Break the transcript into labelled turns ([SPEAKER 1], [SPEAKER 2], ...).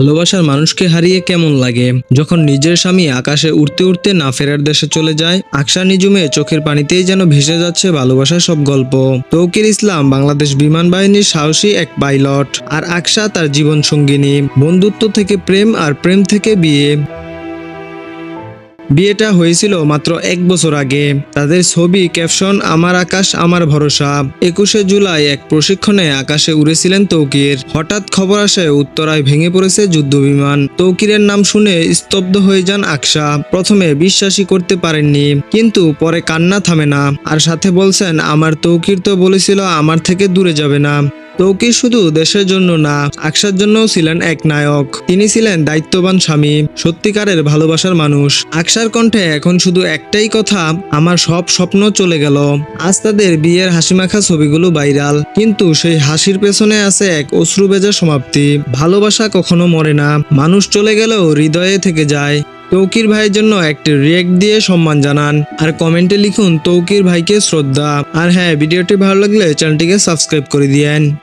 [SPEAKER 1] ভালোবাসার মানুষকে হারিয়ে কেমন লাগে? যখন নিজের স্বামী আকাশে উড়তে উড়তে না ফেরার দেশে চলে যায় আকশা নিজুমে চোখের পানিতেই যেন ভেসে যাচ্ছে ভালোবাসার সব গল্প। তৌকির ইসলাম, বাংলাদেশ বিমান বাহিনীর সাহসী এক পাইলট। আর আকশা তার জীবন সঙ্গিনী বন্ধুত্ব থেকে প্রেম আর প্রেম থেকে বিয়ে। বিয়েটা হয়েছিল মাত্র এক বছর আগে। তাদের ছবি, ক্যাপশন, আমার আকাশ, আমার ভরসা। একুশে জুলাই এক প্রশিক্ষণে আকাশে উড়েছিলেন তৌকির। হঠাৎ খবর আসে, উত্তরায় ভেঙে পড়েছে যুদ্ধ বিমান। তৌকিরের নাম শুনে স্তব্ধ হয়ে যান আকশা প্রথমে বিশ্বাসই করতে পারেননি, কিন্তু পরে কান্না থামে না। আর সাথে বলছেন, আমার তৌকির তো বলেছিল আমার থেকে দূরে যাবে না। তৌকির শুধু দেশের জন্য না আকশার জন্যও ছিলেন এক নায়ক। তিনি ছিলেন দায়িত্ববান স্বামী, সত্যিকারের ভালোবাসার মানুষ। আকশার কণ্ঠে এখন শুধু একটাই কথা, আমার সব স্বপ্ন চলে গেল। আজ তাদের বিয়ের হাসিমাখা ছবিগুলো ভাইরাল। কিন্তু সেই হাসির পেছনে আছে এক অশ্রু বেজা সমাপ্তি। ভালোবাসা কখনো মরে না। মানুষ চলে গেলেও হৃদয়ে থেকে যায়। তৌকির ভাইয়ের জন্য একটি রিয়েক্ট দিয়ে সম্মান জানান। আর কমেন্টে লিখুন, তৌকির ভাইকে শ্রদ্ধা। আর হ্যাঁ ভিডিওটি ভালো লাগলে চ্যানেলটিকে সাবস্ক্রাইব করে দিয়েন।